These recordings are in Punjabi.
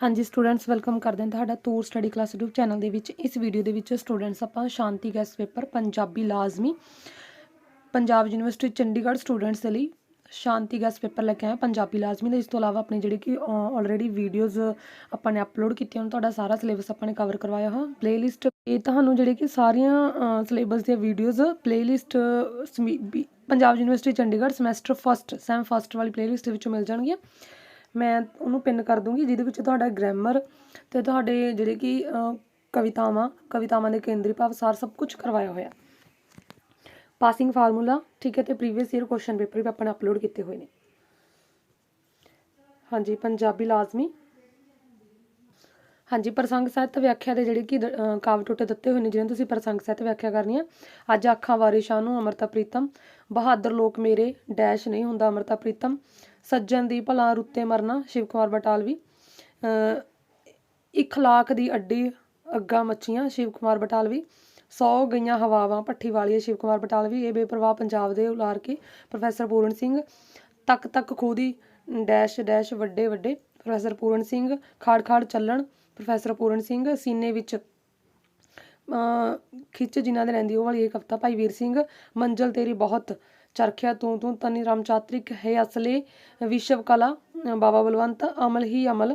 ਹਾਂਜੀ ਸਟੂਡੈਂਟਸ ਵੈਲਕਮ ਕਰਦੇ ਹਾਂ ਤੁਹਾਡਾ Toor study class YouTube channel ਦੇ ਵਿੱਚ। ਇਸ ਵੀਡੀਓ ਦੇ ਵਿੱਚ ਸਟੂਡੈਂਟਸ ਆਪਾਂ ਸ਼ਾਂਤੀ ਗੈਸ ਪੇਪਰ ਪੰਜਾਬੀ ਲਾਜ਼ਮੀ। ਪੰਜਾਬ ਯੂਨੀਵਰਸਿਟੀ ਚੰਡੀਗੜ੍ਹ ਸਟੂਡੈਂਟਸ ਦੇ ਲਈ ਸ਼ਾਂਤੀ ਗੈਸ ਪੇਪਰ ਲੈ ਕੇ ਆਏ ਪੰਜਾਬੀ ਲਾਜ਼ਮੀ ਦੇ। ਇਸ ਤੋਂ ਇਲਾਵਾ ਆਪਣੇ ਜਿਹੜੇ ਕਿ ਆਲਰੇਡੀ ਵੀਡੀਓਜ਼ ਆਪਾਂ ਨੇ ਅਪਲੋਡ ਕੀਤੀਆਂ ਉਹਨਾਂ ਤੁਹਾਡਾ ਸਾਰਾ ਸਿਲੇਬਸ ਆਪਾਂ ਨੇ ਕਵਰ ਕਰਵਾਇਆ ਹੋਇਆ। ਪਲੇਲਿਸਟ ਇਹ ਤੁਹਾਨੂੰ ਜਿਹੜੇ ਕਿ ਸਾਰੀਆਂ ਸਿਲੇਬਸ ਦੀਆਂ videos playlist Punjab University Chandigarh semester first sem first ਵਾਲੀ ਪਲੇਲਿਸਟ ਦੇ ਵਿੱਚੋਂ ਮਿਲ ਜਾਣਗੀਆਂ। ਮੈਂ ਉਹਨੂੰ ਪਿੰਨ ਕਰ ਦੂੰਗੀ, ਜਿਹਦੇ ਵਿੱਚ ਤੁਹਾਡਾ ਗ੍ਰਾਮਰ ਤੇ ਤੁਹਾਡੇ ਜਿਹੜੇ ਕਿ ਕਵਿਤਾਵਾਂ ਕਵਿਤਾਵਾਂ ਦੇ ਕੇਂਦਰੀ ਭਾਵ ਸਾਰ ਸਭ ਕੁਝ ਕਰਵਾਇਆ ਹੋਇਆ। ਪਾਸਿੰਗ ਫਾਰਮੂਲਾ ਠੀਕ ਹੈ, ਤੇ ਪ੍ਰੀਵੀਅਸ ਈਅਰ ਕੁਐਸਚਨ ਪੇਪਰ ਵੀ ਆਪਾਂ ਨੇ ਅਪਲੋਡ ਕੀਤੇ ਹੋਏ ਨੇ। ਹਾਂਜੀ, ਪੰਜਾਬੀ ਲਾਜ਼ਮੀ। ਹਾਂਜੀ, ਪ੍ਰਸੰਗ ਸਾਹਿਤ ਵਿਆਖਿਆ ਦੇ ਜਿਹੜੇ ਕਿ ਦ- ਕਾਵਿ ਟੋਟੇ ਦਿੱਤੇ ਹੋਏ ਨੇ, ਜਿਹਨਾਂ ਤੁਸੀਂ ਪ੍ਰਸੰਗ ਸਾਹਿਤ ਵਿਆਖਿਆ ਕਰਨੀ ਆ ਅੱਜ ਅੱਖਾਂ ਵਾਰੇ ਸ਼ਾਹ ਨੂੰ ਅਮਰਤਾ ਪ੍ਰੀਤਮ, ਬਹਾਦਰ ਲੋਕ ਮੇਰੇ, ਡੈਸ਼ ਨਹੀਂ ਹੁੰਦਾ ਅਮਰਤਾ ਪ੍ਰੀਤਮ। ਸੱਜਣ ਦੀ ਭਲਾ ਰੁੱਤੇ ਮਰਨਾ ਸ਼ਿਵ ਕੁਮਾਰ ਬਟਾਲਵੀ। ਅ, ਇਖਲਾਕ ਦੀ ਅੱਡੀ ਅੱਗਾ ਮੱਛੀਆਂ ਸ਼ਿਵ ਕੁਮਾਰ ਬਟਾਲਵੀ। ਸੌ ਗਈਆਂ ਹਵਾਵਾਂ ਪੱਠੀ ਵਾਲੀਏ ਸ਼ਿਵ ਕੁਮਾਰ ਬਟਾਲਵੀ। ਇਹ ਬੇਪਰਵਾਹ ਪੰਜਾਬ ਦੇ ਉਲਾਰ ਕੇ ਪ੍ਰੋਫੈਸਰ ਪੂਰਨ ਸਿੰਘ। ਤੱਕ ਤੱਕ ਖੂਦੀ ਡੈਸ਼ ਡੈਸ਼ ਵੱਡੇ ਵੱਡੇ। ਪ੍ਰੋਫੈਸਰ ਪੂਰਨ ਸਿੰਘ ਖਾੜ ਖਾੜ ਚੱਲਣ। ਪ੍ਰੋਫੈਸਰ ਪੂਰਨ ਸਿੰਘ ਸੀਨੇ ਵਿੱਚ ਅ, ਖਿੱਚ ਜਿਨ੍ਹਾਂ ਦੇ ਰਹਿੰਦੀ ਉਹ ਵਾਲੀ ਇਹ ਕਵਿਤਾ ਭਾਈ ਵੀਰ ਸਿੰਘ ਮੰਜ਼ਲ ਤੇਰੀ ਬਹੁਤ। ਚਰਖਿਆ ਤੂੰ ਤੂੰ ਤਨੀ ਰਾਮ ਚਾਤਰਿਕ ਹੈ ਅਸਲੇ ਵਿਸ਼ਵ ਕਲਾ। ਬਾਬਾ ਬਲਵੰਤ ਅਮਲ ਹੀ ਅਮਲ।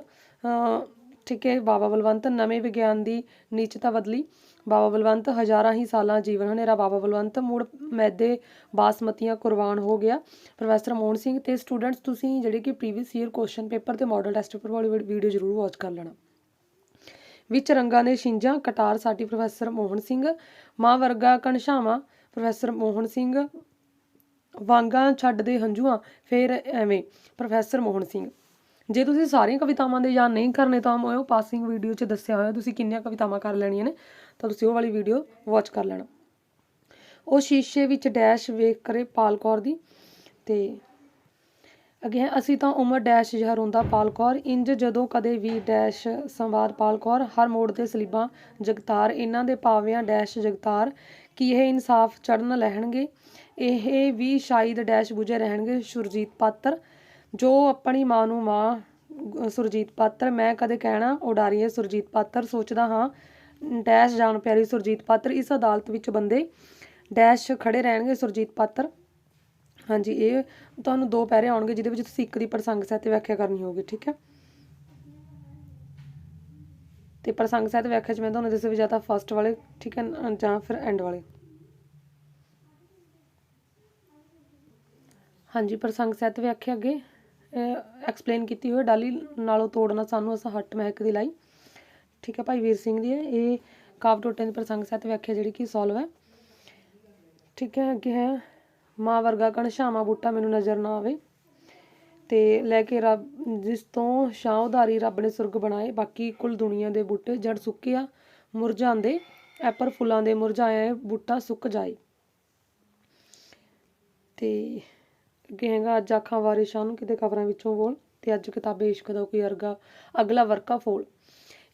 ਠੀਕ ਹੈ, ਬਾਬਾ ਬਲਵੰਤ ਨਵੇਂ ਵਿਗਿਆਨ ਦੀ ਨੀਚਤਾ ਬਦਲੀ। ਬਾਬਾ ਬਲਵੰਤ ਹਜ਼ਾਰਾਂ ਹੀ ਸਾਲਾਂ ਜੀਵਨ ਹਨੇਰਾ। ਬਾਬਾ ਬਲਵੰਤ ਮੁੜ ਮੈਦੇ ਬਾਸਮਤੀਆਂ ਕੁਰਬਾਨ ਹੋ ਗਿਆ। ਪ੍ਰੋਫੈਸਰ ਮੋਹਨ ਸਿੰਘ ਤੇ ਸਟੂਡੈਂਟਸ ਤੁਸੀਂ ਜਿਹੜੇ ਕਿ ਪ੍ਰੀਵੀਅਸ ਈਅਰ ਕੁਐਸਚਨ ਪੇਪਰ ਤੇ ਮਾਡਲ ਟੈਸਟ ਪੇਪਰ ਵਾਲੀ ਵੀਡੀਓ ਜ਼ਰੂਰ ਵਾਚ ਕਰ ਲੈਣਾ। ਵਿੱਚ ਰੰਗਾਂ ਦੇ ਛਿੰਜਾਂ ਕਟਾਰ ਸਾਡੀ ਪ੍ਰੋਫੈਸਰ ਮੋਹਨ ਸਿੰਘ, ਮਾਂ ਵਰਗਾ ਕਣਸ਼ਾਵਾਂ ਪ੍ਰੋਫੈਸਰ ਮੋਹਨ ਸਿੰਘ ਵਾਂਗਾਂ ਛੱਡਦੇ ਹੰਝੂਆਂ, ਫੇਰ ਐਵੇਂ, ਪ੍ਰੋਫੈਸਰ ਮੋਹਨ ਸਿੰਘ। ਜੇ ਤੁਸੀਂ ਸਾਰੀਆਂ ਕਵਿਤਾਵਾਂ ਦੇ ਯਾਦ ਨਹੀਂ ਕਰਨੇ, ਤਾਂ ਉਹ ਪਾਸਿੰਗ ਵੀਡੀਓ 'ਚ ਦੱਸਿਆ ਹੋਇਆ, ਤੁਸੀਂ ਕਿੰਨੀਆਂ ਕਵਿਤਾਵਾਂ ਕਰ ਲੈਣੀਆਂ ਨੇ, ਤਾਂ ਤੁਸੀਂ ਉਹ ਵਾਲੀ ਵੀਡੀਓ ਵਾਚ ਕਰ ਲੈਣਾ। ਉਹ ਸ਼ੀਸ਼ੇ ਵਿੱਚ ਡੈਸ਼ ਵੇਖ ਕਰੇ ਪਾਲ ਦੀ, ਤੇ ਅੱਗੇ ਹੈ, ਅਸੀਂ ਤਾਂ ਉਮਰ ਡੈਸ਼ ਜ਼ਹਰੁੰਦਾ ਪਾਲ ਕੌਰ, ਇੰਜ ਜਦੋਂ ਕਦੇ ਵੀ ਡੈਸ਼ ਸੰਵਾਦ ਪਾਲ ਕੌਰ, ਹਰ ਮੋੜ ਤੇ ਸਲੀਬਾਂ ਜਗਤਾਰ ਇਹਨਾਂ ਦੇ ਪਾਵਿਆਂ ਡੈਸ਼ ਜਗਤਾਰ, ਕੀ ਇਹ ਇਨਸਾਫ ਚੜਨ ਲੈਣਗੇ ਇਹ ਵੀ ਸ਼ਾਇਦ ਡੈਸ਼ ਬੁਝੇ ਰਹਿਣਗੇ ਸੁਰਜੀਤ ਪਾਤਰ। ਜੋ ਆਪਣੀ ਮਾਂ ਨੂੰ ਮਾਂ ਸੁਰਜੀਤ ਪਾਤਰ, ਮੈਂ ਕਦੇ ਕਹਿਣਾ ਉਡਾਰੀਏ ਸੁਰਜੀਤ ਪਾਤਰ, ਸੋਚਦਾ ਹਾਂ, ਡੈਸ਼ ਜਾਣ ਪਿਆਰੀ ਸੁਰਜੀਤ ਪਾਤਰ, ਇਸ ਅਦਾਲਤ ਵਿੱਚ ਬੰਦੇ ਡੈਸ਼ ਖੜੇ ਰਹਿਣਗੇ ਸੁਰਜੀਤ ਪਾਤਰ। ਹਾਂਜੀ, ਇਹ ਤੁਹਾਨੂੰ ਦੋ ਪੈਰੇ ਆਉਣਗੇ, ਜਿਹਦੇ ਵਿੱਚ ਤੁਸੀਂ ਇੱਕ ਦੀ ਪ੍ਰਸੰਗ ਸਾਹਿਤ ਵਿਆਖਿਆ ਕਰਨੀ ਹੋਊਗੀ, ਠੀਕ ਹੈ? ਤੇ ਪ੍ਰਸੰਗ ਸਾਹਿਤ ਵਿਆਖਿਆ ਚ ਮੈਂ ਤੁਹਾਨੂੰ ਦੱਸਿਆ ਵੀ ਜਾਂ ਤਾਂ ਫਸਟ ਵਾਲੇ, ਠੀਕ ਹੈ, ਜਾਂ ਫਿਰ ਐਂਡ ਵਾਲੇ। ਹਾਂਜੀ, ਪ੍ਰਸੰਗ ਸਾਹਿਤ ਵਿਆਖਿਆ ਅੱਗੇ ਐਕਸਪਲੇਨ ਕੀਤੀ ਹੋਈ ਡਾਲੀ ਨਾਲੋਂ ਤੋੜਨਾ ਸਾਨੂੰ ਅਸਾਂ ਹੱਟ ਮਹਿਕ ਦੀ ਲਾਈ। ਠੀਕ ਹੈ ਭਾਈ ਵੀਰ ਸਿੰਘ ਦੀ ਹੈ, ਇਹ ਕਾਵ ਟੋਟੇ ਦੀ ਪ੍ਰਸੰਗ ਸਹਿਤ ਵਿਆਖਿਆ ਜਿਹੜੀ ਕਿ ਸੋਲਵ ਹੈ। ਠੀਕ ਹੈ, ਅੱਗੇ ਹੈ, ਮਾਂ ਵਰਗਾ ਕਣ ਕਣਸ਼ਾਵਾਂ ਬੂਟਾ ਮੈਨੂੰ ਨਜ਼ਰ ਨਾ ਆਵੇ। ਤੇ ਲੈ ਕੇ ਰੱਬ, ਜਿਸ ਤੋਂ ਛਾਂ ਉਧਾਰੀ ਰੱਬ ਨੇ ਸੁਰਗ ਬਣਾਏ, ਬਾਕੀ ਕੁੱਲ ਦੁਨੀਆ ਦੇ ਬੂਟੇ ਜੜ ਸੁੱਕੇ ਆ ਮੁਰਝਾਉਂਦੇ ਐਪਰ ਫੁੱਲਾਂ ਦੇ ਮੁਰਝਾਏ ਬੂਟਾ ਸੁੱਕ ਜਾਏ। ਤੇ ਅੱਗੇ ਹੈਗਾ ਅੱਜ ਆਖਾਂ ਵਾਰਿਸ ਸ਼ਾਹ ਨੂੰ ਕਿਤੇ ਕਬਰਾਂ ਵਿੱਚੋਂ ਬੋਲ ਤੇ ਅੱਜ ਕਿਤਾਬੇ ਇਸ਼ਕ ਦਾ ਕੋਈ ਅਰਗਾ, ਅਗਲਾ ਵਰਕਾ ਫੋਲ।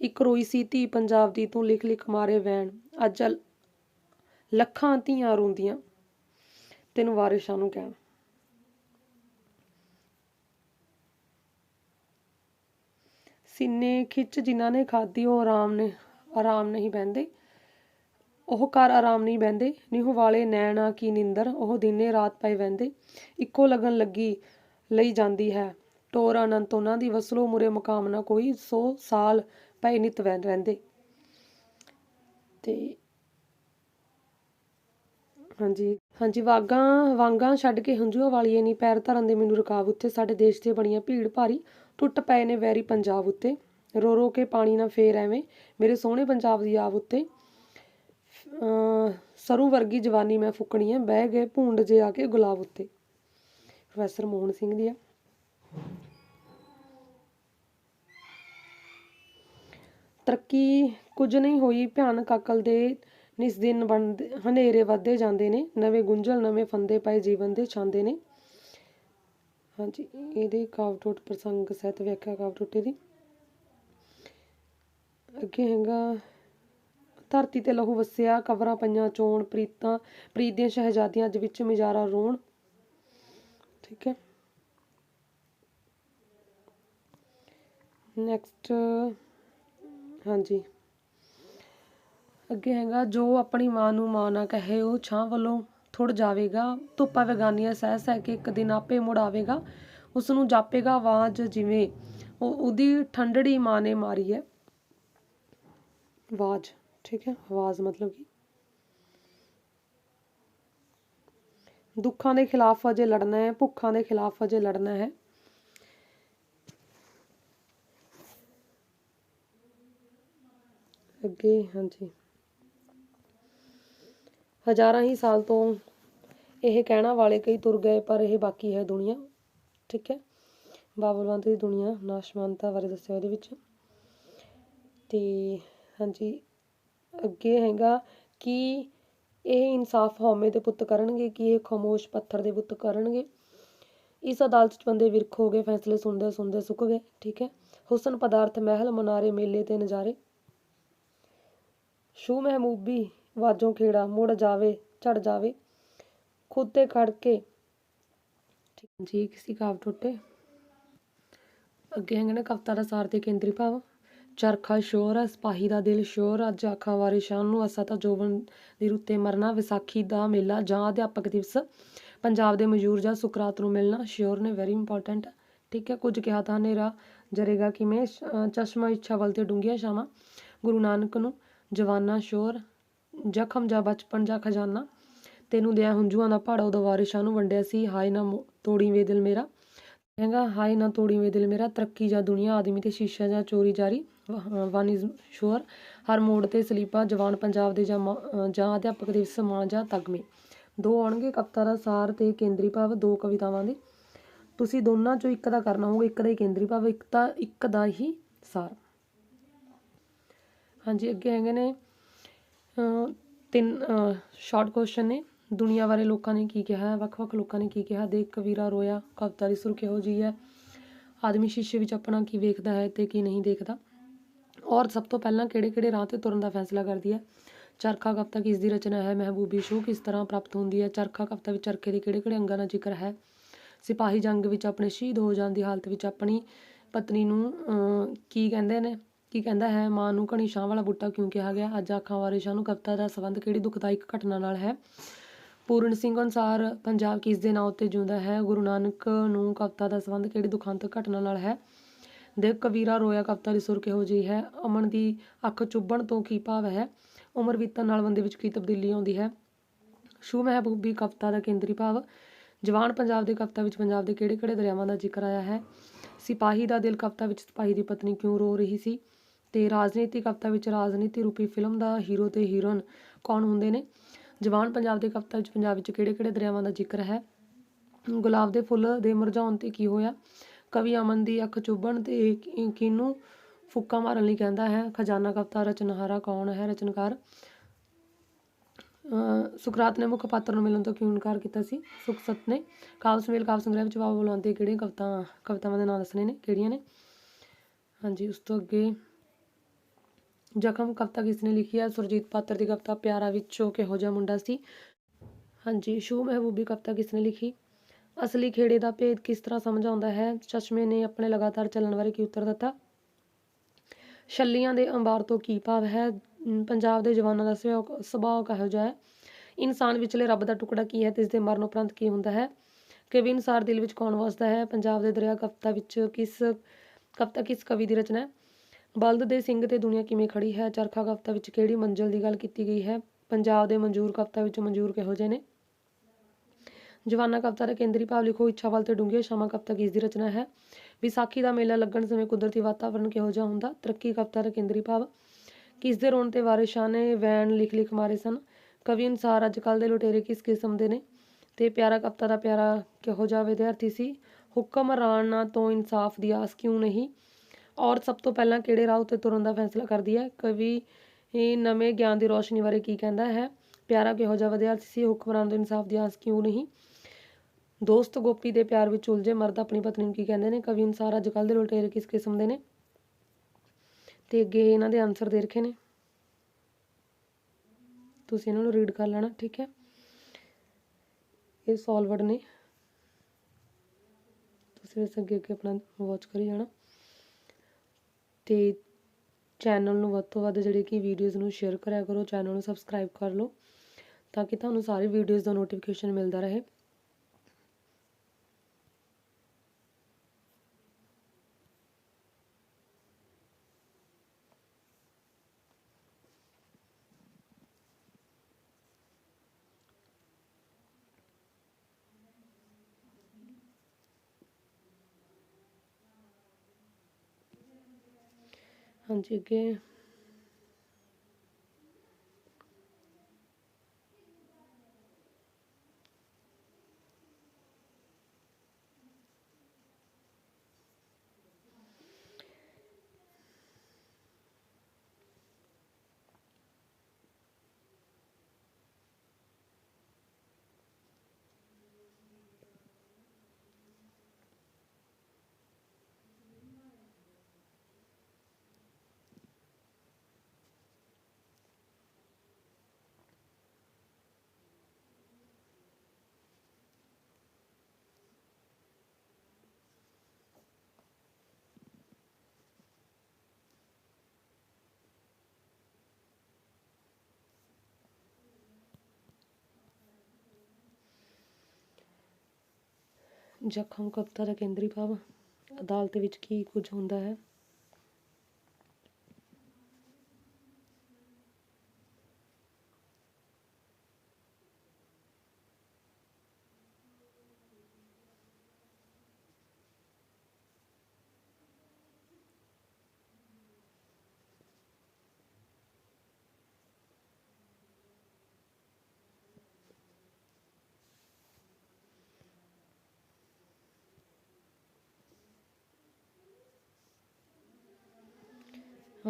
ਇੱਕ ਰੋਈ ਸੀ ਧੀ ਪੰਜਾਬ ਦੀ, ਤੂੰ ਲਿਖ ਲਿਖ ਮਾਰੇ ਵੈਣ, ਅੱਜ ਲੱਖਾਂ ਧੀਆਂ ਰੋਂਦੀਆਂ, ਤੈਨੂੰ ਵਾਰਿਸ ਸ਼ਾਹ ਨੂੰ ਕਹਿਣ। ਸੀਨੇ ਖਿੱਚ ਜਿਨ੍ਹਾਂ ਨੇ ਖਾਧੀ, ਉਹ ਆਰਾਮ ਨੇ, ਆਰਾਮ ਨਹੀਂ ਬਹਿੰਦੇ। ਉਹ ਘਰ ਆਰਾਮ ਨਹੀਂ ਬਹਿੰਦੇ, ਨਿਹੂ ਵਾਲੇ ਨੈਣਾ ਕੀ ਨਿੰਦਰ, ਉਹ ਦਿਨੇ ਰਾਤ ਪਏ ਵਹਿੰਦੇ। ਇੱਕੋ ਲਗਨ ਲੱਗੀ ਲਈ ਜਾਂਦੀ ਹੈ। ਟੋਰ ਅਨੰਤ ਉਹਨਾਂ ਦੀ ਵਸਲੋ ਮੁਰੇ ਮੁਕਾਮ ਨਾ ਕੋਈ ਸੌ ਸਾਲ ਪਏ ਨਿਤ ਵਹਿ ਰਹਿੰਦੇ। ਤੇ ਹਾਂਜੀ ਹਾਂਜੀ, ਵਾਗਾਂ, ਵਾਂਗਾਂ ਛੱਡ ਕੇ ਹੰਝੂਆਂ ਵਾਲੀਏ ਨਹੀਂ ਪੈਰ ਧਰਨ ਦੇ ਮੈਨੂੰ ਰਕਾਬ ਉੱਤੇ ਸਾਡੇ ਦੇਸ਼ ਤੇ ਬਣੀਆਂ ਭੀੜ ਭਾਰੀ ਟੁੱਟ ਪਏ ਨੇ ਵੈਰੀ ਪੰਜਾਬ ਉੱਤੇ। ਰੋ ਰੋ ਕੇ ਪਾਣੀ ਨਾ ਫੇਰ ਐਵੇਂ ਮੇਰੇ ਸੋਹਣੇ ਪੰਜਾਬ ਦੀ ਆਬ ਉੱਤੇ। ਸਰੂ ਵਰਗੀ ਜਵਾਨੀ ਮੈਂ ਫੁੱਕਣੀ ਐ ਬਹਿ ਗਏ ਭੂੰਡ ਜੇ ਆ ਕੇ ਗੁਲਾਬ ਉੱਤੇ। ਪ੍ਰੋਫੈਸਰ ਮੋਹਨ ਸਿੰਘ ਦੀ ਆ ਤਰੱਕੀ ਕੁਝ ਨਹੀਂ ਹੋਈ। ਭਿਆਨਕ ਅਕਲ ਦੇ ਨਿਸ ਦਿਨ ਬਣਦੇ ਹਨੇਰੇ ਵੱਧਦੇ ਜਾਂਦੇ ਨੇ। ਨਵੇਂ ਗੁੰਝਲ, ਨਵੇਂ ਫੰਦੇ ਪਏ ਜੀਵਨ ਦੇ ਛਾਂਦੇ ਨੇ। ਹਾਂਜੀ, ਇਹਦੇ ਕਾਵਟੋਟ ਪ੍ਰਸੰਗ ਸਹਿਤ ਵਿਆਖਿਆ ਕਾਵਟੋਟੇ ਦੀ। ਅੱਗੇ ਹੈਗਾ ਧਰਤੀ ਤੇ ਲਹੂ ਵਸਿਆ ਕਬਰਾਂ ਪਈਆਂ, ਚੋਣ ਪ੍ਰੀਤਾਂ, ਪ੍ਰੀਤ ਦੀਆਂ ਸ਼ਹਿਜ਼ਾਦੀਆਂ ਅੱਜ ਵਿੱਚ ਮਿਜਾਰਾ ਰੋਣ। ਠੀਕ ਹੈ। ਨੈਕਸਟ ਹਾਂਜੀ। ਅੱਗੇ ਹੈਗਾ, ਜੋ ਆਪਣੀ ਮਾਂ ਨੂੰ ਮਾਂ ਨਾ ਕਹੇ, ਉਹ ਛਾਂ ਵੱਲੋਂ ਥੁੜ ਜਾਵੇਗਾ। ਧੁੱਪਾਂ ਵਗਾਨੀਆਂ ਸਹਿ ਸਹਿ ਕੇ ਇੱਕ ਦਿਨ ਆਪੇ ਮੁੜ ਆਵੇਗਾ। ਉਸ ਨੂੰ ਜਾਪੇਗਾ ਆਵਾਜ਼ ਜਿਵੇਂ ਉਹ ਉਹਦੀ ਠੰਡੜੀ ਮਾਂ ਨੇ ਮਾਰੀ ਹੈ। ਆਵਾਜ਼। ਠੀਕ ਹੈ, ਆਵਾਜ਼ ਮਤਲਬ ਕਿ? ਦੁੱਖਾਂ ਦੇ ਖਿਲਾਫ ਅਜੇ ਲੜਨਾ ਹੈ, ਭੁੱਖਾਂ ਦੇ ਖਿਲਾਫ ਅਜੇ ਲੜਨਾ ਹੈ। ਅੱਗੇ, ਹਾਂਜੀ। ਹਜ਼ਾਰਾਂ ਹੀ ਸਾਲ ਤੋਂ ਇਹ ਕਹਿਣਾ ਵਾਲੇ ਕਈ ਤੁਰ ਗਏ, ਪਰ ਇਹ ਬਾਕੀ ਹੈ ਦੁਨੀਆ, ਠੀਕ ਹੈ। ਬਾਬਲਵੰਤ ਦੀ ਦੁਨੀਆ, ਨਾਸ਼ਵਾਨਤਾ ਬਾਰੇ ਦੱਸਿਆ ਉਹਦੇ ਵਿੱਚ। ਤੇ, ਹਾਂਜੀ। ਅੱਗੇ ਹੈਗਾ ਕਿ ਇਹ ਇਨਸਾਫ ਹਉਮੈ ਦੇ ਪੁੱਤ ਕਰਨਗੇ, ਕਿ ਇਹ ਖਾਮੋਸ਼ ਪੱਥਰ ਦੇ ਪੁੱਤ ਕਰਨਗੇ। ਇਸ ਅਦਾਲਤ 'ਚ ਬੰਦੇ ਵਿਰਖ ਹੋ ਗਏ, ਫੈਸਲੇ ਸੁਣਦੇ ਸੁਣਦੇ ਸੁੱਕ ਗਏ, ਠੀਕ ਹੈ? ਹੁਸਨ ਪਦਾਰਥ ਮਹਿਲ, ਮਨਾਰੇ ਮੇਲੇ ਤੇ ਨਜ਼ਾਰੇ। ਸ਼ੂ ਮਹਿਮੂਬੀ ਵਾਜੋਂ ਖੇੜਾ, ਮੁੜ ਜਾਵੇ, ਝੜ ਜਾਵੇ। ਖੁਦ ਤੇ ਖੜ ਕੇ, ਠੀਕ, ਜੀ, ਕਿਸੇ ਕਾਵ ਟੁੱਟੇ ਅੱਗੇ ਹੈਗੇ ਨੇ ਕਵਿਤਾ ਦਾ ਸਾਰ ਤੇ ਕੇਂਦਰੀ ਭਾਵ। ਚਰਖਾ ਸ਼ੋਰ ਹੈ ਸਿਪਾਹੀ ਦਾ ਦਿਲ ਸ਼ੋਰ ਅੱਜ ਅੱਖਾਂ ਵਾਰੇ ਸ਼ਾਮ ਨੂੰ ਅਸਾ ਤਾਂ ਜੋਬਨ ਦੀ ਰੁੱਤੇ ਮਰਨਾ, ਵਿਸਾਖੀ ਦਾ ਮੇਲਾ ਜਾਂ ਅਧਿਆਪਕ ਦਿਵਸ, ਪੰਜਾਬ ਦੇ ਮਜ਼ਦੂਰ ਜਾਂ ਸੁਕਰਾਤ ਨੂੰ ਮਿਲਣਾ, ਸ਼ੋਰ ਨੇ ਵੈਰੀ ਇੰਪੋਰਟੈਂਟ ਠੀਕ ਹੈ, ਕੁਝ ਕਿਹਾ ਤਾਂ ਹਨੇਰਾ ਜਰੇਗਾ ਕਿਵੇਂ ਚਸ਼ਮਾ ਇੱਛਾ ਵੱਲ ਤੇ ਡੂੰਘੀਆਂ ਛਾਵਾਂ। ਗੁਰੂ ਨਾਨਕ ਨੂੰ ਜਵਾਨਾ ਸ਼ੋਰ, ਜ਼ਖਮ ਜਾਂ ਬਚਪਨ ਜਾਂ ਖਜ਼ਾਨਾ। ਤੈਨੂੰ ਦਿਆ ਹੰਝੂਆਂ ਦਾ ਪਹਾੜਾ ਉਹਦਾ ਵਾਰਿਸ਼ਾਂ ਨੂੰ ਵੰਡਿਆ ਸੀ, ਹਾਏ ਨਾ ਤੋੜੀ ਵੇ ਦਿਲ ਮੇਰਾ। ਕਹਿੰਗਾ ਹਾਏ ਨਾ ਤੋੜੀ ਵੇ ਦਿਲ ਮੇਰਾ, ਤਰੱਕੀ ਜਾਂ ਦੁਨੀਆ, ਆਦਮੀ ਤੇ ਸ਼ੀਸ਼ਾ ਜਾਂ ਚੋਰੀ ਜਾਰੀ। ਵ- ਵਾਨੀ ਸ਼ੋਰ, ਹਰ ਮੋੜ ਤੇ ਸਲੀਪਾ, ਜਵਾਨ ਪੰਜਾਬ ਦੇ ਜਾਂ ਅਧਿਆਪਕ ਦਿਵਸ ਮਾਂ ਜਾਂ ਤਗਮੇ। ਦੋ ਆਉਣਗੇ ਕਵਿਤਾ ਦਾ ਸਾਰ ਤੇ ਕੇਂਦਰੀ ਭਾਵ, ਦੋ ਕਵਿਤਾਵਾਂ ਦੇ। ਤੁਸੀਂ ਦੋਨਾਂ ਚੋਂ ਇੱਕ ਦਾ ਕਰਨਾ ਹੋਊਗਾ, ਇੱਕ ਦਾ ਹੀ ਕੇਂਦਰੀ ਭਾਵ, ਇੱਕ ਤਾਂ, ਇੱਕ ਦਾ ਹੀ ਸਾਰ। ਹਾਂਜੀ, ਅੱਗੇ ਹੈਗੇ ਨੇ ਤਿੰਨ ਸ਼ਾਰਟ ਕੁਐਸਚਨ ਨੇ। ਦੁਨੀਆ ਬਾਰੇ ਲੋਕਾਂ ਨੇ ਕੀ ਕਿਹਾ? ਹੈ ਵੱਖ-ਵੱਖ ਲੋਕਾਂ ਨੇ ਕੀ ਕਿਹਾ? ਦੇਖ ਕਵੀਰਾ ਰੋਇਆ, ਕਵਿਤਾ ਦੀ ਸੁਰ ਕਿਹੋ ਜਿਹੀ ਹੈ? ਆਦਮੀ ਸ਼ੀਸ਼ੇ ਵਿੱਚ ਆਪਣਾ ਕੀ ਵੇਖਦਾ ਹੈ ਤੇ ਕੀ ਨਹੀਂ ਦੇਖਦਾ? ਔਰ ਸਭ ਤੋਂ ਪਹਿਲਾਂ ਕਿਹੜੇ-ਕਿਹੜੇ ਰਾਹ ਤੇ ਤੁਰਨ ਦਾ ਫੈਸਲਾ ਕਰਦੀ ਹੈ? ਚਰਖਾ ਕਵਿਤਾ ਕਿਸ ਦੀ ਰਚਨਾ ਹੈ? ਮਹਿਬੂਬੀ ਸ਼ੂ ਕਿਸ ਤਰ੍ਹਾਂ ਪ੍ਰਾਪਤ ਹੁੰਦੀ ਹੈ? ਚਰਖਾ ਕਵਿਤਾ ਵਿੱਚ ਚਰਖੇ ਦੇ ਕਿਹੜੇ-ਕਿਹੜੇ ਅੰਗਾਂ ਦਾ ਜ਼ਿਕਰ ਹੈ? ਸਿਪਾਹੀ ਜੰਗ ਵਿੱਚ ਆਪਣੇ ਸ਼ਹੀਦ ਹੋ ਜਾਣ ਦੀ ਹਾਲਤ ਵਿੱਚ ਆਪਣੀ ਪਤਨੀ ਨੂੰ ਕੀ ਕਹਿੰਦੇ ਨੇ? ਕੀ ਕਹਿੰਦਾ ਹੈ? ਮਾਂ ਨੂੰ ਘਣੀ ਛਾਂ ਵਾਲਾ ਬੂਟਾ ਕਿਉਂ ਕਿਹਾ ਗਿਆ? ਅੱਜ ਆਖਾਂ ਸ਼ਾਹ ਨੂੰ ਕਵਿਤਾ ਦਾ ਸੰਬੰਧ ਕਿਹੜੀ ਦੁਖਦਾਇਕ ਘਟਨਾ ਨਾਲ ਹੈ? ਪੂਰਨ ਸਿੰਘ ਅਨੁਸਾਰ ਪੰਜਾਬ ਕਿਸ ਦੇ ਨਾਂ ਉੱਤੇ ਜਿਉਂਦਾ ਹੈ? ਗੁਰੂ ਨਾਨਕ ਨੂੰ ਕਵਿਤਾ ਦਾ ਸੰਬੰਧ ਕਿਹੜੀ ਦੁਖਾਂਤ ਘਟਨਾ ਨਾਲ ਹੈ? ਦੇਵ ਕਬੀਰਾ ਰੋਇਆ ਕਵਿਤਾ ਦੀ ਸੁਰ ਕਿਹੋ ਜਿਹੀ ਹੈ। ਅਮਨ ਦੀ ਅੱਖ ਚੁੱਭਣ ਤੋਂ ਕੀ ਭਾਵ ਹੈ? ਉਮਰ ਬੀਤਣ ਨਾਲ ਬੰਦੇ ਵਿੱਚ ਕੀ ਤਬਦੀਲੀ ਆਉਂਦੀ ਹੈ? ਸ਼ੂ ਮਹਿਬੂਬੀ ਕਵਿਤਾ ਦਾ ਕੇਂਦਰੀ ਭਾਵ, ਜਵਾਨ ਪੰਜਾਬ ਦੇ ਕਵਿਤਾ ਵਿੱਚ ਪੰਜਾਬ ਦੇ ਕਿਹੜੇ-ਕਿਹੜੇ ਦਰਿਆਵਾਂ ਦਾ ਜ਼ਿਕਰ ਆਇਆ ਹੈ? ਸਿਪਾਹੀ ਦਾ ਦਿਲ ਕਵਿਤਾ ਵਿੱਚ ਸਿਪਾਹੀ ਦੀ ਪਤਨੀ ਕਿਉਂ ਰੋ ਰਹੀ ਸੀ? ਤੇ ਰਾਜਨੀਤੀ ਕਵਿਤਾ ਵਿੱਚ ਰਾਜਨੀਤੀ ਰੂਪੀ ਫਿਲਮ ਦਾ ਹੀਰੋ ਤੇ ਹੀਰੋਇਨ ਕੌਣ ਹੁੰਦੇ ਨੇ? ਜਵਾਨ ਪੰਜਾਬ ਦੇ ਕਵਿਤਾ ਵਿੱਚ ਪੰਜਾਬ ਵਿੱਚ ਕਿਹੜੇ-ਕਿਹੜੇ ਦਰਿਆਵਾਂ ਦਾ ਜ਼ਿਕਰ ਹੈ? ਗੁਲਾਬ ਦੇ ਫੁੱਲ ਦੇ ਮੁਰਝਾਉਣ ਤੇ ਕੀ ਹੋਇਆ? ਕਵੀ ਅਮਨ ਦੀ ਅੱਖ ਚੁੱਭਣ ਤੇ ਕਿ- ਫੁੱਕਾ ਮਾਰਨ ਲਈ ਕਹਿੰਦਾ ਹੈ? ਖਜ਼ਾਨਾ ਕਵਿਤਾ ਰਚਨਹਾਰਾ ਕੌਣ ਹੈ? ਰਚਨਕਾਰ ਸੁਕਰਾਤ ਨੇ ਮੁੱਖ ਪਾਤਰ ਨੂੰ ਮਿਲਣ ਤੋਂ ਕਿਉਂ ਇਨਕਾਰ ਕੀਤਾ ਸੀ? ਸੁਖਸਤ ਨੇ ਕਾਵਿ ਸਮੇਲ ਸੰਗ੍ਰਹਿ ਵਿੱਚ ਬਾਬਾ ਬੁਲਾਉਂਦੇ ਕਿਹੜੀਆਂ ਕਵਿਤਾ, ਕਵਿਤਾਵਾਂ ਦੇ ਨਾਂ ਦੱਸਣੇ ਨੇ, ਕਿਹੜੀਆਂ ਨੇ? ਹਾਂਜੀ, ਉਸ ਤੋਂ ਅੱਗੇ ਜ਼ਖਮ ਕਵਿਤਾ ਕਿਸ ਨੇ ਲਿਖੀ ਹੈ? ਸੁਰਜੀਤ ਪਾਤਰ ਦੀ ਕਵਿਤਾ ਪਿਆਰਾ ਵਿੱਚ ਉਹ ਕਿਹੋ ਜਿਹਾ ਮੁੰਡਾ ਸੀ? ਹਾਂਜੀ, ਸ਼ੂ ਮਹਿਬੂਬੀ ਕਵਿਤਾ ਕਿਸ ਨੇ ਲਿਖੀ? ਅਸਲੀ ਖੇੜੇ ਦਾ ਭੇਦ ਕਿਸ ਤਰ੍ਹਾਂ ਸਮਝ ਆਉਂਦਾ ਹੈ? ਚਸ਼ਮੇ ਨੇ ਆਪਣੇ ਲਗਾਤਾਰ ਚੱਲਣ ਬਾਰੇ ਕੀ ਉੱਤਰ ਦਿੱਤਾ? ਛੱਲੀਆਂ ਦੇ ਅੰਬਾਰ ਤੋਂ ਕੀ ਭਾਵ ਹੈ? ਪੰਜਾਬ ਦੇ ਜਵਾਨਾਂ ਦਾ ਸੁਭਾਅ ਸੁਭਾਅ ਕਿਹੋ ਜਿਹਾ ਹੈ? ਇਨਸਾਨ ਵਿਚਲੇ ਰੱਬ ਦਾ ਟੁਕੜਾ ਕੀ ਹੈ? ਤੇ ਇਸ ਦੇ ਮਰਨ ਉਪਰੰਤ ਕੀ ਹੁੰਦਾ ਹੈ? ਕਵੀ ਅਨੁਸਾਰ ਦਿਲ ਵਿੱਚ ਕੌਣ ਵਸਦਾ ਹੈ? ਪੰਜਾਬ ਦੇ ਦਰਿਆ ਕਵਿਤਾ ਵਿੱਚ ਕਿਸ ਕਵਿਤਾ, ਕਿਸ ਕਵੀ ਦੀ ਰਚਨਾ ਹੈ? ਬਲਦ ਦੇ ਸਿੰਘ ਤੇ ਦੁਨੀਆ ਕਿਵੇਂ ਖੜੀ ਹੈ? ਚਰਖਾ ਕਵਿਤਾ ਵਿੱਚ ਕਿਹੜੀ ਮੰਜ਼ਿਲ ਦੀ ਗੱਲ ਕੀਤੀ ਗਈ ਹੈ? ਪੰਜਾਬ ਦੇ ਮਨਜ਼ੂਰ ਕਵਿਤਾ ਵਿੱਚ ਮਨਜ਼ੂਰ ਕਿਹੋ ਜਿਹੇ ਨੇ? ਜਵਾਨਾ ਕਵਿਤਾ ਦਾ ਕੇਂਦਰੀ ਭਾਵ ਲਿਖੋ ਇੱਛਾ ਵੱਲ ਤੇ ਡੂੰਘੀਆਂ ਸ਼ਾਮਾ ਕਵਿਤਾ ਕਿਸ ਦੀ ਰਚਨਾ ਹੈ? ਵਿਸਾਖੀ ਦਾ ਮੇਲਾ ਲੱਗਣ ਸਮੇਂ ਕੁਦਰਤੀ ਵਾਤਾਵਰਣ ਕਿਹੋ ਜਿਹਾ ਹੁੰਦਾ? ਤਰੱਕੀ ਕਵਿਤਾ ਦਾ ਕੇਂਦਰੀ ਭਾਵ? ਕਿਸ ਦੇ ਰੋਣ ਤੇ ਵਾਰਿਸ਼ਾਂ ਨੇ ਵੈਣ ਲਿਖ ਲਿਖ ਮਾਰੇ ਸਨ? ਕਵੀ ਅਨੁਸਾਰ ਅੱਜ ਕੱਲ ਦੇ ਲੁਟੇਰੇ ਕਿਸ ਕਿਸਮ ਦੇ ਨੇ? ਤੇ ਪਿਆਰਾ ਕਵਿਤਾ ਦਾ ਪਿਆਰਾ ਕਿਹੋ ਜਿਹਾ ਵਿਦਿਆਰਥੀ ਸੀ? ਹੁਕਮਰਾਨਾਂ ਤੋਂ ਇਨਸਾਫ ਦੀ ਆਸ ਕਿਉਂ ਨਹੀਂ? ਔਰ ਸਭ ਤੋਂ ਪਹਿਲਾਂ ਕਿਹੜੇ ਰਾਹ ਉੱਤੇ ਤੁਰਨ ਦਾ ਫੈਸਲਾ ਕਰਦੀ ਹੈ? ਕਵੀ ਇਹ ਨਵੇਂ ਗਿਆਨ ਦੀ ਰੋਸ਼ਨੀ ਬਾਰੇ ਕੀ ਕਹਿੰਦਾ ਹੈ? ਪਿਆਰਾ ਕਿਹੋ ਜਿਹਾ ਵਿਦਿਆਰਥੀ ਸੀ? ਹੁਕਮਰਾਨ ਤੋਂ ਇਨਸਾਫ ਦੀ ਆਸ ਕਿਉਂ ਨਹੀਂ? ਦੋਸਤ ਗੋਪੀ ਦੇ ਪਿਆਰ ਵਿੱਚ ਉਲਝੇ ਮਰਦ ਆਪਣੀ ਪਤਨੀ ਨੂੰ ਕੀ ਕਹਿੰਦੇ ਨੇ? ਕਵੀ ਅਨੁਸਾਰ ਅੱਜ ਕੱਲ੍ਹ ਦੇ ਲੁਟੇਰੇ ਕਿਸ ਕਿਸਮ ਦੇ ਨੇ? ਤੇ ਅੱਗੇ ਇਹਨਾਂ ਦੇ ਆਨਸਰ ਦੇ ਰੱਖੇ ਨੇ। ਤੁਸੀਂ ਇਹਨਾਂ ਨੂੰ ਰੀਡ ਕਰ ਲੈਣਾ, ਠੀਕ ਹੈ? ਇਹ ਸੋਲਵਡ ਨੇ। ਤੁਸੀਂ ਇਸ ਅੱਗੇ ਅੱਗੇ ਆਪਣਾ ਵਾਚ ਕਰੀ ਜਾਣਾ। ਤੇ ਚੈਨਲ ਨੂੰ ਵੱਧ ਤੋਂ ਵੱਧ ਜਿਹੜੇ ਕਿ ਵੀਡੀਓਜ਼ ਨੂੰ ਸ਼ੇਅਰ ਕਰਿਆ ਕਰੋ ਚੈਨਲ ਨੂੰ ਸਬਸਕ੍ਰਾਈਬ ਕਰ ਲਓ, ਤਾਂ ਕਿ ਤੁਹਾਨੂੰ ਸਾਰੀ ਵੀਡੀਓਜ਼ ਦਾ ਨੋਟੀਫਿਕੇਸ਼ਨ ਮਿਲਦਾ ਰਹੇ। ਹਾਂਜੀ ਜ਼ਖਮ ਕਵਿਤਾ ਦਾ ਕੇਂਦਰੀ ਭਾਵ ਅਦਾਲਤ ਵਿੱਚ ਕੀ ਕੁਝ ਹੁੰਦਾ ਹੈ?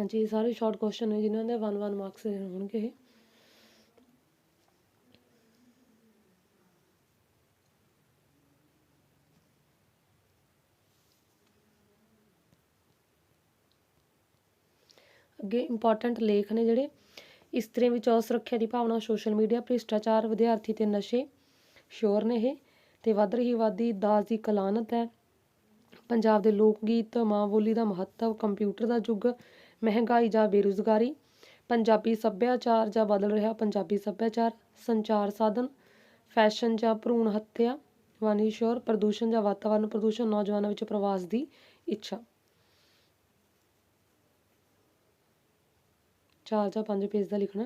ਹਾਂਜੀ, ਸਾਰੇ ਸ਼ਾਰਟ ਕੁਐਸਚਨ ਨੇ ਜਿਨ੍ਹਾਂ ਦੇ 1 1 ਮਾਰਕਸ ਹੋਣਗੇ ਅੱਗੇ ਇੰਪੋਰਟੈਂਟ ਲੇਖ ਨੇ ਜਿਹੜੇ, ਇਸਤਰੀ ਵਿੱਚ ਅਸੁਰੱਖਿਆ ਦੀ ਭਾਵਨਾ ਸੋਸ਼ਲ ਮੀਡੀਆ ਭ੍ਰਿਸ਼ਟਾਚਾਰ, ਵਿਦਿਆਰਥੀ ਤੇ ਨਸ਼ੇ, ਸ਼ੋਰ ਨੇ ਇਹ, ਤੇ ਵੱਧ ਰਹੀ ਆਬਾਦੀ ਦਾਸ ਦੀ ਕਲਾਨਤ ਹੈ। ਪੰਜਾਬ ਦੇ ਲੋਕ ਗੀਤ ਮਾਂ ਬੋਲੀ ਦਾ ਮਹੱਤਵ ਕੰਪਿਊਟਰ ਦਾ ਯੁੱਗ ਮਹਿੰਗਾਈ ਜਾਂ ਬੇਰੁਜ਼ਗਾਰੀ, ਪੰਜਾਬੀ ਸੱਭਿਆਚਾਰ ਜਾਂ ਬਦਲ ਰਿਹਾ ਪੰਜਾਬੀ ਸੱਭਿਆਚਾਰ, ਸੰਚਾਰ ਸਾਧਨ, ਫੈਸ਼ਨ ਜਾਂ ਭਰੂਣ ਹੱਤਿਆ, ਵਾਨੀ ਸ਼ੋਰ, ਪ੍ਰਦੂਸ਼ਣ ਜਾਂ ਵਾਤਾਵਰਣ ਪ੍ਰਦੂਸ਼ਣ ਨੌਜਵਾਨਾਂ ਵਿੱਚ ਪ੍ਰਵਾਸ ਦੀ ਇੱਛਾ। ਚਾਰ ਜਾਂ ਪੰਜ ਪੇਜ ਦਾ ਲਿਖਣਾ।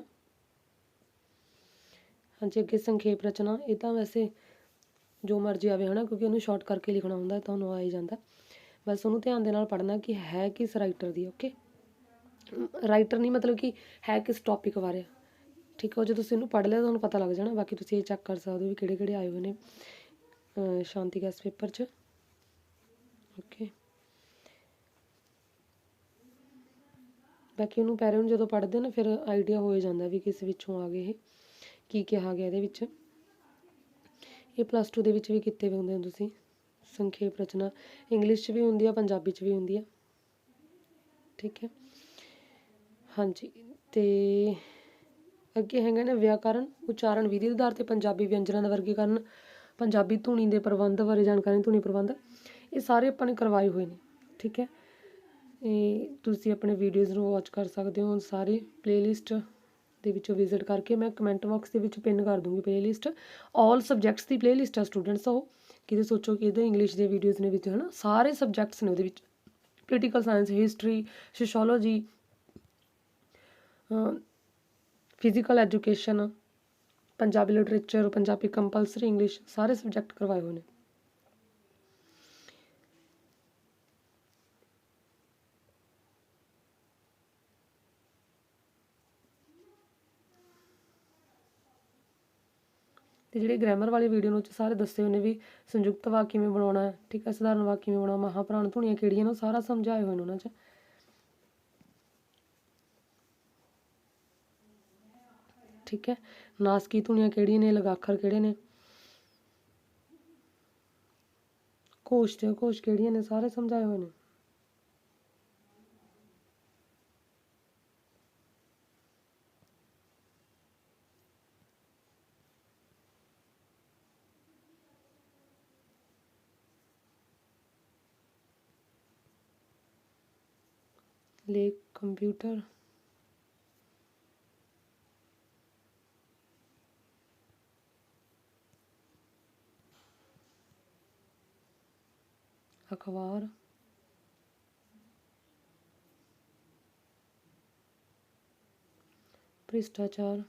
ਹਾਂਜੀ, ਅੱਗੇ ਸੰਖੇਪ ਰਚਨਾ। ਇਹ ਤਾਂ ਵੈਸੇ ਜੋ ਮਰਜ਼ੀ ਆਵੇ, ਹਨਾ, ਕਿਉਂਕਿ ਉਹਨੂੰ ਸ਼ਾਰਟ ਕਰਕੇ ਲਿਖਣਾ ਹੁੰਦਾ ਤੁਹਾਨੂੰ ਆ ਹੀ ਜਾਂਦਾ। ਬਸ ਉਹਨੂੰ ਧਿਆਨ ਦੇ ਨਾਲ ਪੜ੍ਹਨਾ ਕਿ ਹੈ ਕਿਸ ਰਾਈਟਰ ਦੀ ਓਕੇ ਰਾਈਟਰ ਨਹੀਂ, ਮਤਲਬ ਕਿ ਹੈ ਕਿਸ ਟੌਪਿਕ ਬਾਰੇ। ਠੀਕ ਹੈ ਜੇ ਤੁਸੀਂ ਇਹਨੂੰ ਪੜ੍ਹ ਲਿਆ, ਤੁਹਾਨੂੰ ਪਤਾ ਲੱਗ ਜਾਣਾ। ਬਾਕੀ ਤੁਸੀਂ ਇਹ ਚੈੱਕ ਕਰ ਸਕਦੇ ਹੋ ਵੀ ਕਿਹੜੇ ਕਿਹੜੇ ਆਏ ਹੋਏ ਨੇ ਸ਼ਾਂਤੀ ਗੈਸ ਪੇਪਰ 'ਚ। ਓਕੇ ਬਾਕੀ ਉਹਨੂੰ ਪੈਰੇ ਨੂੰ ਜਦੋਂ ਪੜ੍ਹਦੇ ਨਾ, ਫਿਰ ਆਈਡੀਆ ਹੋ ਜਾਂਦਾ ਵੀ ਕਿਸ ਵਿੱਚੋਂ ਆ ਗਏ ਇਹ, ਕੀ ਕਿਹਾ ਗਿਆ ਇਹਦੇ ਵਿੱਚ। ਇਹ ਪਲੱਸ 2 ਦੇ ਵਿੱਚ ਵੀ ਕੀਤੇ ਹੋਏ ਹੁੰਦੇ ਹੋ ਤੁਸੀਂ। ਸੰਖੇਪ ਰਚਨਾ। ਇੰਗਲਿਸ਼ 'ਚ ਵੀ ਹੁੰਦੀ ਆ, ਪੰਜਾਬੀ 'ਚ ਵੀ ਹੁੰਦੀ ਆ। ਠੀਕ ਹੈ। ਹਾਂਜੀ ਅਤੇ ਅੱਗੇ ਹੈਗਾ ਨੇ ਵਿਆਕਰਨ, ਉਚਾਰਨ ਵਿਧੀ ਦੇ ਆਧਾਰ ਤੇ ਪੰਜਾਬੀ ਵਿਅੰਜਨਾਂ ਦਾ ਵਰਗੀਕਰਨ, ਪੰਜਾਬੀ ਧੁਨੀ ਦੇ ਪ੍ਰਬੰਧ ਬਾਰੇ ਜਾਣਕਾਰੀ, ਧੁਨੀ ਪ੍ਰਬੰਧ, ਇਹ ਸਾਰੇ ਆਪਾਂ ਨੇ ਕਰਵਾਏ ਹੋਏ ਨੇ, ਠੀਕ ਹੈ? ਇਹ ਤੁਸੀਂ ਆਪਣੇ ਵੀਡੀਓਜ਼ ਨੂੰ ਵਾਚ ਕਰ ਸਕਦੇ ਹੋ, ਸਾਰੇ ਪਲੇਲਿਸਟ ਦੇ ਵਿੱਚੋਂ ਵਿਜ਼ਿਟ ਕਰਕੇ ਮੈਂ ਕਮੈਂਟ ਬਾਕਸ ਦੇ ਵਿੱਚ ਪਿੰਨ ਕਰ ਦੂੰਗੀ ਪਲੇਲਿਸਟ ਆਲ ਸਬਜੈਕਟਸ ਦੀ ਪਲੇਲਿਸਟ ਆ ਸਟੂਡੈਂਟਸ ਉਹ, ਕਿਤੇ ਸੋਚੋ ਕਿ ਇਹਦੇ ਇੰਗਲਿਸ਼ ਦੇ ਵੀਡੀਓਜ਼ ਨੇ ਵਿੱਚ ਹਨਾ, ਸਾਰੇ ਸਬਜੈਕਟਸ ਨੇ ਉਹਦੇ ਵਿੱਚ। Political science history sociology physical education Punjabi literature Punjabi compulsory English ਸਾਰੇ ਸਬਜੈਕਟ ਕਰਵਾਏ ਹੋਏ ਨੇ। ਤੇ ਜਿਹੜੇ ਗ੍ਰਾਮਰ ਵਾਲੀ ਵੀਡੀਓ ਨੂੰ ਚ ਸਾਰੇ ਦੱਸੇ ਹੋਏ ਨੇ ਵੀ ਸੰਯੁਕਤ ਵਾਕ ਕਿਵੇਂ ਬਣਾਉਣਾ ਹੈ, ਠੀਕ ਹੈ, ਸਧਾਰਨ ਵਾਕ ਕਿਵੇਂ ਬਣਾਉਣਾ, ਮਹਾਪ੍ਰਾਣ ਧੁਨੀਆਂ ਕਿਹੜੀਆਂ ਨੇ, ਉਹ ਸਾਰਾ ਸਮਝਾਏ ਹੋਏ ਨੇ ਉਹਨਾਂ 'ਚ। ਠੀਕ ਹੈ ਨਾਸਕੀ ਧੁਨੀਆਂ ਕਿਹੜੀਆਂ ਨੇ ਲਗਾਖਰ ਕਿਹੜੇ ਨੇ ਕੋਸ਼ ਤੇ ਕੋਸ਼ ਕਿਹੜੀਆਂ ਨੇ ਸਾਰੇ ਸਮਝਾਏ ਹੋਏ ਨੇ ਲੇਕ ਕੰਪਿਊਟਰ ਅਖਬਾਰ। ਭ੍ਰਿਸ਼ਟਾਚਾਰ।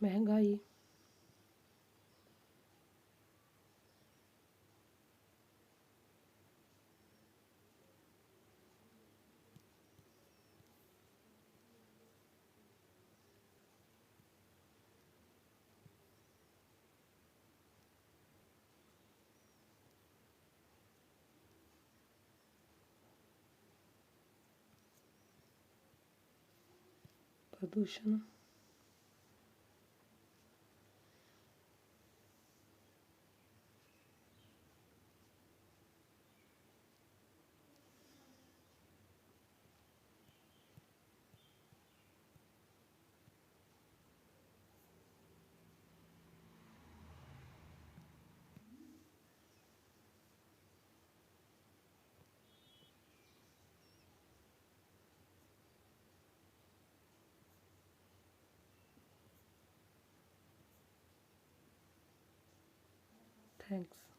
ਮਹਿੰਗਾਈ ਪ੍ਰਦੂਸ਼ਣ Thanks.